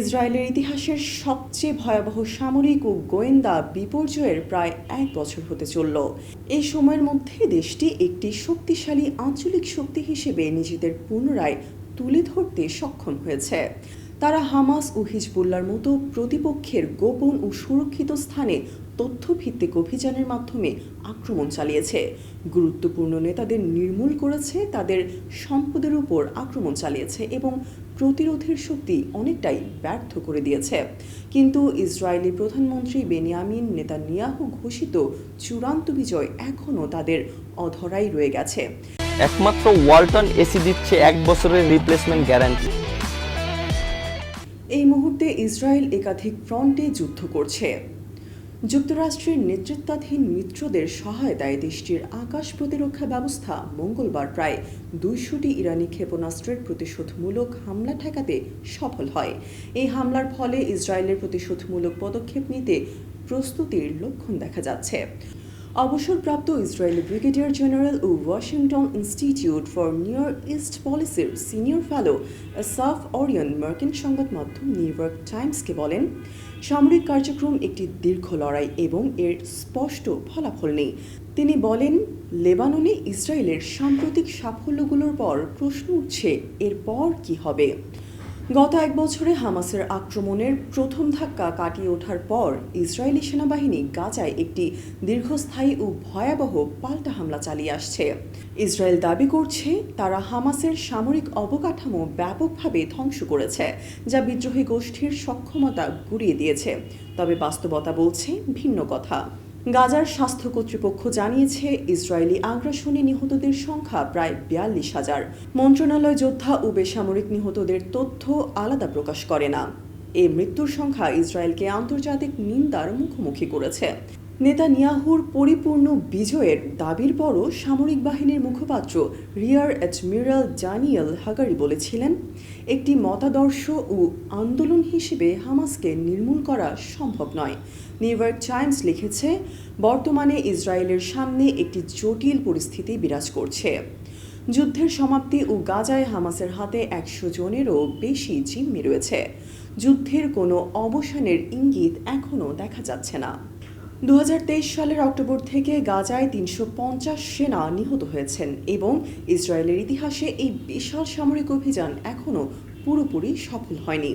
ইসরায়েলের ইতিহাসের সবচেয়ে ভয়াবহ সামরিক ও গোয়েন্দা বিপর্যয়ের প্রায় এক বছর হতে চলল। এই সময়ের মধ্যে দেশটি একটি শক্তিশালী আঞ্চলিক শক্তি হিসেবে নিজেদের পুনরায় তুলে ধরতে সক্ষম হয়েছে। তারা হামাস ও হিজবুল্লার মতো প্রতিপক্ষের গোপন ও সুরক্ষিত স্থানে তথ্যভিত্তিক অভিযানের মাধ্যমে আক্রমণ চালিয়েছে। গুরুত্বপূর্ণ নেতাদের নির্মূল করেছে, তাদের সম্পদের উপর আক্রমণ চালিয়েছে এবং প্রতিরোধের শক্তি অনেকটাই ব্যর্থ করে দিয়েছে। কিন্তু ইসরায়েলি প্রধানমন্ত্রী বেনিয়ামিন নেতানিয়াহু ঘোষিত চূড়ান্ত বিজয় এখনও তাদের অধরাই রয়ে গেছে। একমাত্র ওয়ালটন এসি দিচ্ছে এক বছরের রিপ্লেসমেন্ট গ্যারান্টি এই মুহূর্তে ইসরায়েল একাধিক ফ্রন্টে যুদ্ধ করছে। যুক্তরাষ্ট্রের নেতৃত্বাধীন মিত্রদের সহায়তায় দেশটির আকাশ প্রতিরক্ষা ব্যবস্থা মঙ্গলবার প্রায় দুইশোটি ইরানি ক্ষেপণাস্ত্রের প্রতিশোধমূলক হামলা ঠেকাতে সফল হয়। এই হামলার ফলে ইসরায়েলের প্রতিশোধমূলক পদক্ষেপ নিতে প্রস্তুতির লক্ষণ দেখা যাচ্ছে। অবসরপ্রাপ্ত Israeli brigadier general O Washington Institute for Near East পলিসির সিনিয়র ফেলো সাফ অরিয়ন মার্কিন সংবাদ মাধ্যম নিউ ইয়র্ক টাইমসকে বলেন, সামরিক কার্যক্রম একটি দীর্ঘ লড়াই এবং এর স্পষ্ট ফলাফল নেই। তিনি বলেন, লেবাননে ইসরায়েলের সাম্প্রতিক সাফল্যগুলোর পর প্রশ্ন উঠছে, এরপর কি হবে? গত এক বছরে হামাসের আক্রমণের প্রথম ধাক্কা কাটিয়ে ওঠার পর ইসরায়েলি সেনাবাহিনী গাজায় একটি দীর্ঘস্থায়ী ও ভয়াবহ পাল্টা হামলা চালিয়ে আসছে। ইসরায়েল দাবি করছে, তারা হামাসের সামরিক অবকাঠামো ব্যাপকভাবে ধ্বংস করেছে, যা বিদ্রোহী গোষ্ঠীর সক্ষমতা গুড়িয়ে দিয়েছে। তবে বাস্তবতা বলছে ভিন্ন কথা। গাজার স্বাস্থ্য কর্তৃপক্ষ জানিয়েছে, ইসরায়েলি আগ্রাসনে নিহতদের সংখ্যা প্রায় বিয়াল্লিশ হাজার। মন্ত্রণালয় যোদ্ধা ও বেসামরিক নিহতদের তথ্য আলাদা প্রকাশ করে না। এই মৃত্যুর সংখ্যা ইসরায়েলকে আন্তর্জাতিক নিন্দার মুখোমুখি করেছে। নেতানিয়াহুর পরিপূর্ণ বিজয়ের দাবির পরও সামরিক বাহিনীর মুখপাত্র রিয়ার অ্যাডমিরাল জানিয়েল হাগারি বলেছিলেন, একটি মতাদর্শ ও আন্দোলন হিসেবে হামাসকে নির্মূল করা সম্ভব নয়। নিউ ইয়র্ক টাইমস লিখেছে, বর্তমানে ইসরায়েলের সামনে একটি জটিল পরিস্থিতি বিরাজ করছে। যুদ্ধের সমাপ্তি ও গাজায় হামাসের হাতে একশো জনেরও বেশি জিম্মি রয়েছে। যুদ্ধের কোনো অবসানের ইঙ্গিত এখনও দেখা যাচ্ছে না। দু হাজার তেইশ সালের অক্টোবর থেকে গাজায় তিনশো পঞ্চাশ সেনা নিহত হয়েছেন এবং ইসরায়েলের ইতিহাসে এই বিশাল সামরিক অভিযান এখনও পুরোপুরি সফল হয়নি।